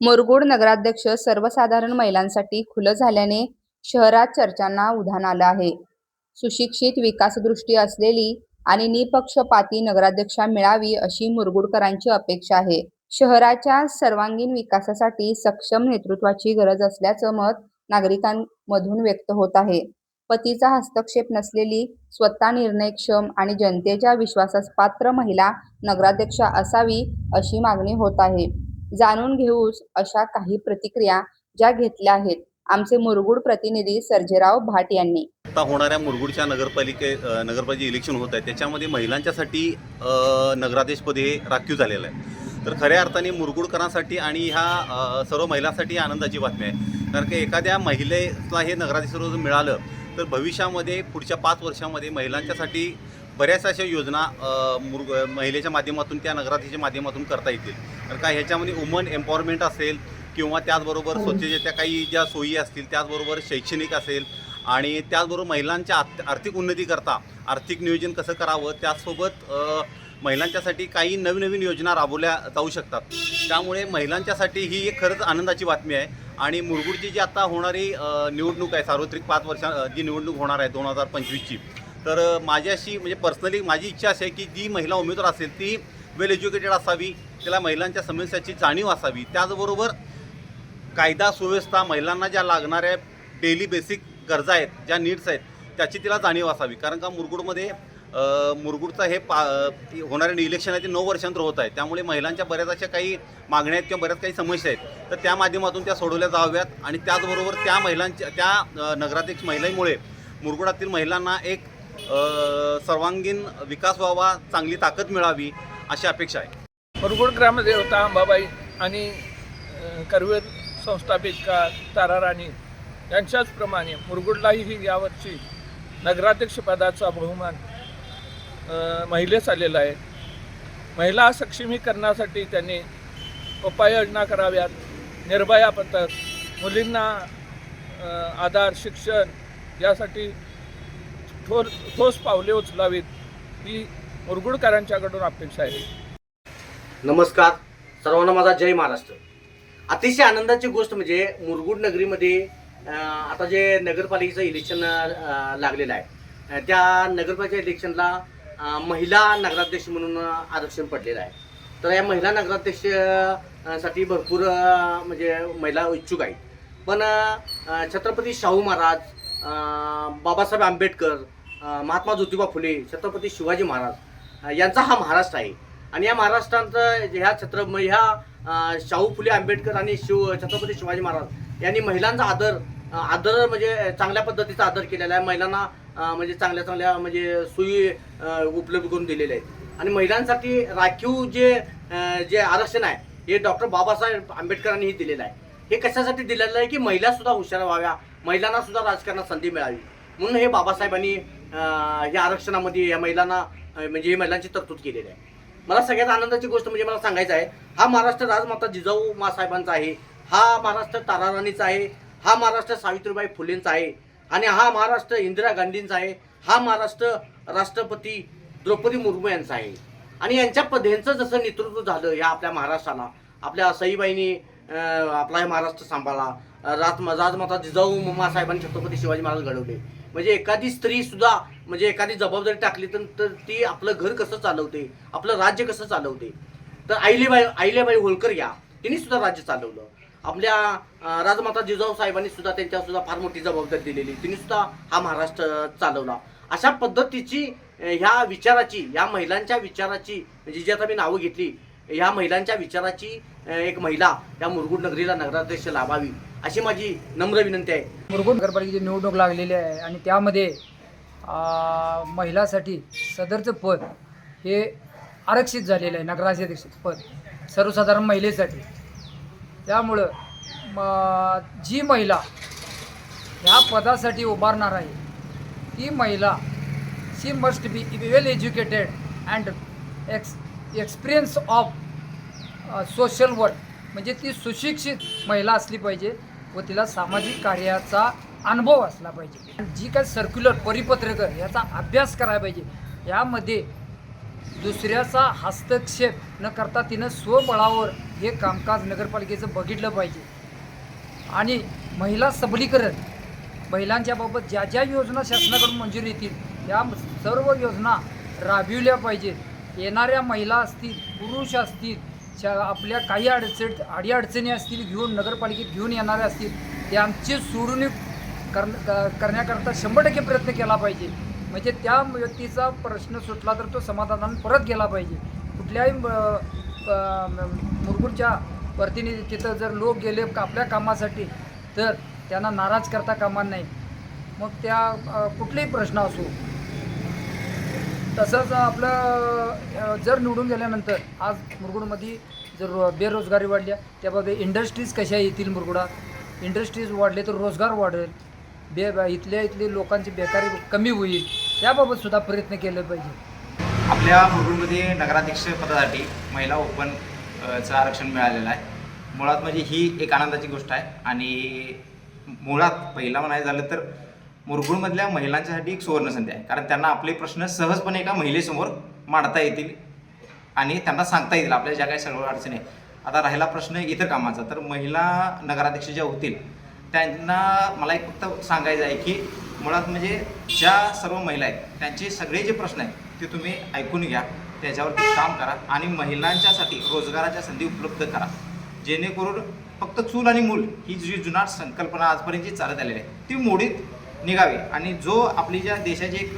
मुरगुड नगराध्यक्ष सर्वसाधारण महिलांसाठी खुलं झाल्याने शहरात चर्चांना उधाण आलं आहे. सुशिक्षित विकासदृष्टी असलेली आणि निपक्षपाती नगराध्यक्षा मिळावी अशी मुरगुडकरांची अपेक्षा आहे. शहराच्या सर्वांगीण विकासासाठी सक्षम नेतृत्वाची गरज असल्याचं मत नागरिकांमधून व्यक्त होत आहे. पतीचा हस्तक्षेप नसलेली स्वतः निर्णयक्षम आणि जनतेच्या विश्वासास पात्र महिला नगराध्यक्षा असावी अशी मागणी होत आहे. जाणून घेऊच अशा काही प्रतिक्रिया ज्या घेतल्या आहेत. आमचे मुरगुड प्रतिनिधी सर्जेराव भाट यांनी. आता होणाऱ्या मुरगुडच्या नगरपालिके नगरपालिके नगरपालिका इलेक्शन होत आहे त्याच्यामध्ये महिलांच्यासाठी अ, नगराध्यक्षपद हे राखीव झालेलं आहे. तर खऱ्या अर्थाने मुरगुडकरांसाठी आणि ह्या सर्व महिलांसाठी आनंदाची बातमी आहे. कारण की एखाद्या महिलेला हे नगराध्यक्ष मिळालं तर भविष्यामध्ये पुढच्या पाच वर्षामध्ये महिलांच्यासाठी बऱ्याच अशा योजना मुर्ग महिलेच्या माध्यमातून त्या नगराध्यक्षच्या माध्यमातून करता येतील. कारण काय ह्याच्यामध्ये वुमन एम्पॉवरमेंट असेल किंवा त्याचबरोबर स्वच्छतेच्या काही ज्या सोयी असतील त्याचबरोबर शैक्षणिक असेल आणि त्याचबरोबर महिलांच्या आर्थ आर्थिक उन्नती करता आर्थिक नियोजन कसं करावं त्याचसोबत महिलांच्यासाठी काही नवीन नवीन योजना राबवल्या जाऊ शकतात. त्यामुळे महिलांच्यासाठी ही एक खरंच आनंदाची बातमी आहे. आणि मुरगुडची जी आता होणारी निवडणूक आहे सार्वत्रिक पाच वर्षा जी निवडणूक होणार आहे दोन हजार पंचवीसची तर माझ्याशी म्हणजे पर्सनली माझी इच्छा अशी आहे की जी महिला उमेदवार असेल ती वेल एज्युकेटेड असावी त्याला महिलांच्या समस्याची जाणीव असावी. त्याचबरोबर कायदा सुव्यवस्था महिलांना ज्या लागणाऱ्या डेली बेसिक गरजा आहेत ज्या नीड्स आहेत त्याची तिला जाणीव असावी. कारण का मुरगुडमध्ये मुरगुडचं मुरगुडचा हे पा होणारे इलेक्शन आहे ते नऊ वर्षांतर होत आहे. त्यामुळे महिलांच्या बऱ्याच अशा काही मागण्या आहेत किंवा बऱ्याच काही समस्या आहेत. तर त्या माध्यमातून त्या सोडवल्या जाव्यात आणि त्याचबरोबर त्या महिलांच्या त्या नगराध्यक्ष महिलांमुळे मुरगुडातील महिलांना एक सर्वांगीण विकास व्हावा चांगली ताकद मिळावी अशी अपेक्षा आहे. मुरगुड ग्रामदेवता अंबाबाई आणि करवीर संस्थापिका ताराराणी यांच्याचप्रमाणे मुरगुडलाही ही यावर्षी नगराध्यक्षपदाचा बहुमान महिलेस आलेला आहे. महिला सक्षमीकरणासाठी त्यांनी उपाययोजना कराव्यात. निर्भया पथक मुलींना आधार शिक्षण यासाठी ठोर ठोस पावले उचलावीत ही मुरगुडकरांच्याकडून अपेक्षा आहे. नमस्कार सर्वांना माझा जय महाराष्ट्र. अतिशय आनंदाची गोष्ट म्हणजे मुरगुड नगरीमध्ये आता जे नगरपालिकेचं इलेक्शन लागलेलं आहे. त्या नगरपालिका इलेक्शनला महिला नगराध्यक्ष म्हणून आरक्षण पडलेलं आहे. तर या महिला नगराध्यक्षसाठी भरपूर म्हणजे महिला इच्छुक आहेत. पण छत्रपती शाहू महाराज बाबासाहेब आंबेडकर महात्मा ज्योतिबा फुले छत्रपती शिवाजी महाराज यांचा हा महाराष्ट्र आहे. आणि या महाराष्ट्रांचं ह्या छत्र ह्या शाहू फुले आंबेडकर आणि शिव छत्रपती शिवाजी महाराज यांनी महिलांचा आदर आदर म्हणजे चांगल्या पद्धतीचा आदर केलेला आहे. महिलांना म्हणजे चांगल्या चांगल्या म्हणजे सोयी उपलब्ध करून दिलेल्या आहेत. आणि महिलांसाठी राखीव जे जे आरक्षण आहे हे डॉक्टर बाबासाहेब आंबेडकरांनीही दिलेलं आहे. हे कशासाठी दिलेलं आहे की महिला सुद्धा हुशार व्हाव्या महिलांना सुद्धा राजकारणात संधी मिळावी. म्हणून हे बाबासाहेबांनी या आरक्षणामध्ये या महिलांना म्हणजे ही महिलांची तरतूद केलेली आहे. मला सगळ्यात आनंदाची गोष्ट म्हणजे मला सांगायचं आहे हा महाराष्ट्र राजमाता जिजाऊ मासाहेबांचा आहे हा महाराष्ट्र ताराराणीचा आहे हा महाराष्ट्र सावित्रीबाई फुलेंचा आहे आणि हा महाराष्ट्र इंदिरा गांधींचा आहे हा महाराष्ट्र राष्ट्रपती द्रौपदी मुर्मू यांचा आहे. आणि यांच्या पद यांचं जसं नेतृत्व झालं या आपल्या महाराष्ट्राला आपल्या सईबाईंनी आपला हे महाराष्ट्र सांभाळला राज राजमाता जिजाऊ मासाहेबांनी छत्रपती शिवाजी महाराज घडवले. म्हणजे एखादी स्त्री सुद्धा म्हणजे एखादी जबाबदारी टाकली तर ती आपलं घर कसं चालवते? आपलं राज्य कसं चालवते? तर आईलेबाई आईलेबाई होळकर या. तिने सुद्धा राज्य चालवलं. आपल्या राजमाता जिजाऊ साहेबांनी सुद्धा त्यांच्या सुद्धा फार मोठी जबाबदारी दिलेली. तिने सुद्धा हा महाराष्ट्र चालवला. अशा पद्धतीची ह्या विचाराची या महिलांच्या विचाराची म्हणजे जी आता मी नावं घेतली ह्या महिलांच्या विचाराची एक महिला या मुरगुड नगरीला नगराध्यक्ष लाभावी. अशी माझी नम्र विनंती आहे. मुरगुड नगरपालिकेची निवडणूक लागलेली आहे आणि त्यामध्ये महिलासाठी सदरचं पद हे आरक्षित झालेलं आहे नगराध्यक्ष पद सर्वसाधारण महिलेसाठी. त्यामुळं म जी महिला ह्या पदासाठी उभारणार आहे ती महिला she must be well educated and x experience of social work म्हणजे ती सुशिक्षित महिला असली पाहिजे व तिला सामाजिक कार्याचा अनुभव असला पाहिजे. जी काही सर्क्युलर परिपत्रकं याचा अभ्यास करायला पाहिजे. यामध्ये दुसऱ्याचा हस्तक्षेप न करता तिनं स्वबळावर हे कामकाज नगरपालिकेचं बघितलं पाहिजे. आणि महिला सबलीकरण महिलांच्या बाबत ज्या ज्या योजना शासनाकडून मंजूर येतील त्या सर्व योजना राबविल्या पाहिजेत. येणाऱ्या महिला असतील पुरुष असतील शा आपल्या काही अडचण अडीअडचणी असतील घेऊन नगरपालिकेत घेऊन येणारे असतील त्यांची सोडून कर करण्याकरता शंभर टक्के प्रयत्न केला पाहिजे. म्हणजे त्या व्यक्तीचा प्रश्न सुटला तर तो समाधानानं परत गेला पाहिजे. कुठल्याही अ, मुरगुडच्या प्रतिनिधी तिथं जर लोक गेले का- आपल्या कामासाठी तर त्यांना नाराज करता कामा नाही मग त्या कुठलाही कुठलेही प्रश्न असो तसंच आपलं जर निवडून गेल्यानंतर आज मुरगुडमध्ये जर रो- बेरोजगारी वाढल्या त्याबाबत इंडस्ट्रीज कशा येतील मुरगुडात इंडस्ट्रीज वाढले तर रोजगार वाढेल. बे इथल्या इथले लोकांची बेकारी कमी होईल. त्याबाबत सुद्धा प्रयत्न केले पाहिजे. आपल्या मुरगुडमध्ये नगराध्यक्ष पदासाठी महिला ओपन चं आरक्षण मिळालेलं आहे. मुळात म्हणजे ही एक आनंदाची गोष्ट आहे. आणि मुळात पहिला म्हणायचं झालं तर मुरगुडमधल्या महिलांच्यासाठी एक सुवर्णसंधी आहे. कारण त्यांना आपले प्रश्न सहजपणे एका महिलेसमोर मांडता येतील आणि त्यांना सांगता येतील. आपल्या ज्या काही सर्व अडचणी आहे आता राहिला प्रश्न इतर कामाचा. तर महिला नगराध्यक्ष ज्या होतील त्यांना मला एक फक्त सांगायचं आहे की मुळात म्हणजे ज्या सर्व महिला आहेत त्यांचे सगळे जे प्रश्न आहेत ते तुम्ही ऐकून घ्या. त्याच्यावरती काम करा आणि महिलांच्यासाठी रोजगाराच्या संधी उपलब्ध करा. जेणेकरून फक्त चूल आणि मूल ही जी जुनाट संकल्पना आजपर्यंत जी चालत आलेली आहे ती मोडीत निघावी. आणि जो आपली ज्या देशाची एक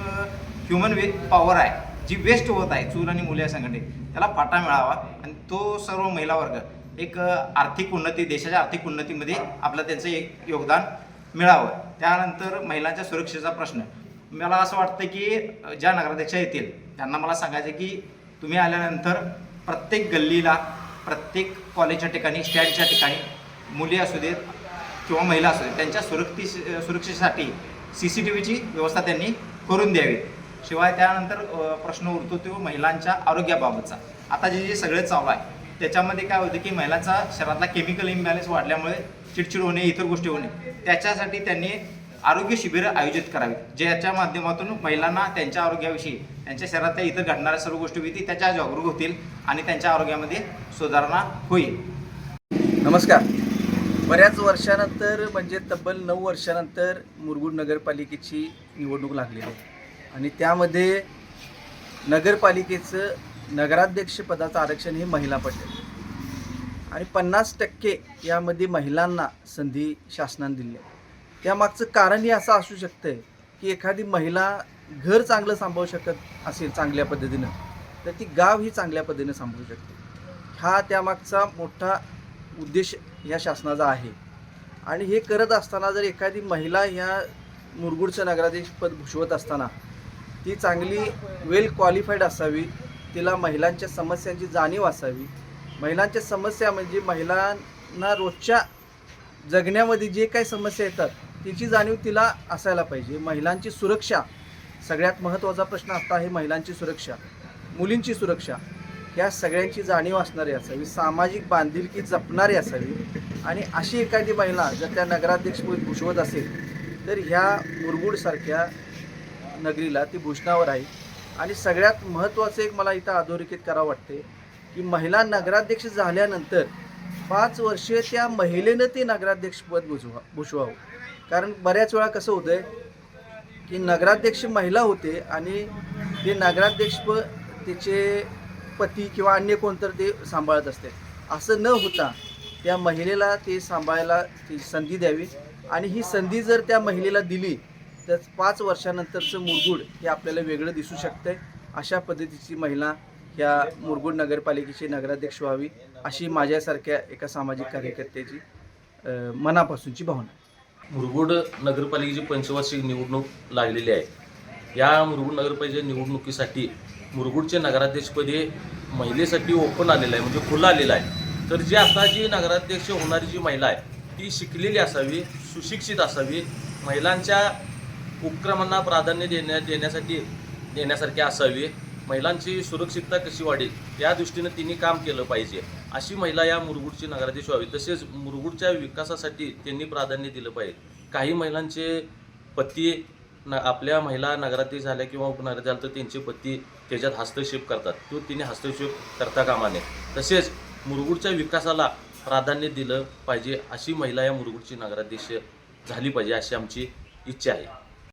ह्युमन वे पॉवर आहे जी वेस्ट होत आहे चूल आणि मुले संघटने त्याला फाटा मिळावा. आणि तो सर्व महिला वर्ग एक आर्थिक उन्नती देशाच्या आर्थिक उन्नतीमध्ये आपलं त्यांचं एक योगदान मिळावं. त्यानंतर महिलांच्या सुरक्षेचा प्रश्न. मला असं वाटतं की ज्या नगराध्यक्ष येतील त्यांना मला सांगायचं की तुम्ही आल्यानंतर प्रत्येक गल्लीला प्रत्येक कॉलेजच्या ठिकाणी स्टँडच्या ठिकाणी मुली असू देत किंवा महिला असेल त्यांच्या सुरक्षी सुरक्षेसाठी सी सी टी व्हीची व्यवस्था त्यांनी करून द्यावी. शिवाय त्यानंतर प्रश्न उरतो तो महिलांच्या आरोग्याबाबतचा. आता जे जे सगळे चालू आहे त्याच्यामध्ये काय होतं की महिलांचा शरीरातला केमिकल इम्बॅलन्स वाढल्यामुळे चिडचिड होणे इतर गोष्टी होणे त्याच्यासाठी त्यांनी आरोग्य शिबिरं आयोजित करावी ज्याच्या माध्यमातून महिलांना त्यांच्या आरोग्याविषयी त्यांच्या शरीरातल्या इतर घडणाऱ्या सर्व गोष्टी होती त्याच्या जागरूक होतील आणि त्यांच्या आरोग्यामध्ये सुधारणा होईल. नमस्कार. बऱ्याच वर्षानंतर म्हणजे तब्बल नऊ वर्षानंतर मुरगुड नगरपालिकेची निवडणूक लागलेली आहे. आणि त्यामध्ये नगरपालिकेचं नगराध्यक्षपदाचं आरक्षण हे महिला पडले आणि पन्नास टक्के यामध्ये महिलांना संधी शासनाने दिली आहे. त्यामागचं कारणही असं असू शकतं की एखादी महिला घर चांगलं सांभाळू शकत असेल चांगल्या पद्धतीनं तर ती गाव ही चांगल्या पद्धतीनं सांभाळू शकते. हा त्यामागचा मोठा उद्देश ह्या शासनाचा आहे. आणि हे करत असताना जर एखादी महिला ह्या मुरगुडचं नगराधीशपद भूषवत असताना ती चांगली वेल क्वालिफाईड असावी तिला महिलांच्या समस्यांची जाणीव असावी. महिलांच्या समस्या म्हणजे महिलांना रोजच्या जगण्यामध्ये जे काही समस्या येतात तिची जाणीव तिला असायला पाहिजे. महिलांची सुरक्षा सगळ्यात महत्त्वाचा प्रश्न आता आहे महिलांची सुरक्षा मुलींची सुरक्षा. ह्या सगळ्यांची जाणीव असणारी असावी सामाजिक बांधिलकी जपणारी असावी. आणि अशी एखादी महिला जर त्या नगराध्यक्षपद भूषवत असेल तर ह्या मुरगुडसारख्या नगरीला ती भूषणावर आहे. आणि सगळ्यात महत्त्वाचं एक मला इथं अधोरेखित करावं वाटते की महिला नगराध्यक्ष झाल्यानंतर पाच वर्षे त्या महिलेनं ते नगराध्यक्षपद भुजवा भूषवावं. कारण बऱ्याच वेळा कसं होतं आहे की नगराध्यक्ष महिला होते आणि ते नगराध्यक्षपद तिचे पती किंवा अन्य कोणतर ते सांभाळत असते. असं न होता त्या महिलेला ते सांभाळायला ती संधी द्यावी. आणि ही संधी जर त्या महिलेला दिली तर पाच वर्षानंतरचं मुरगुड हे आपल्याला वेगळं दिसू शकतं अशा पद्धतीची महिला ह्या मुरगुड नगरपालिकेची नगराध्यक्ष व्हावी अशी माझ्यासारख्या एका सामाजिक कार्यकर्त्याची मनापासूनची भावना. मुरगुड नगरपालिकेची पंचवार्षिक निवडणूक लागलेली आहे. या मुरगुड नगरपालिकेच्या निवडणुकीसाठी मुरगुडचे नगराध्यक्षपद हे महिलेसाठी ओपन आलेलं आहे म्हणजे खुलं आलेलं आहे. तर जी आता जी नगराध्यक्ष होणारी जी महिला आहे ती शिकलेली असावी सुशिक्षित असावी महिलांच्या उपक्रमांना प्राधान्य देण्या देण्यासाठी देण्यासारखी असावी महिलांची सुरक्षितता कशी वाढेल या दृष्टीनं तिने काम केलं पाहिजे. अशी महिला या मुरगुडची नगराध्यक्ष व्हावी. तसेच मुरगुडच्या विकासासाठी त्यांनी प्राधान्य दिलं पाहिजे. काही महिलांचे पती न आपल्या महिला नगराध्यक्ष झाल्या किंवा उपनगराध्यक्ष झाल्या तर त्यांचे पती त्याच्यात हस्तक्षेप करतात. तो तिने हस्तक्षेप करता कामा नये. तसेच मुरगुडच्या विकासाला प्राधान्य दिलं पाहिजे अशी महिला या मुरगुडची नगराध्यक्ष झाली पाहिजे अशी आमची इच्छा आहे.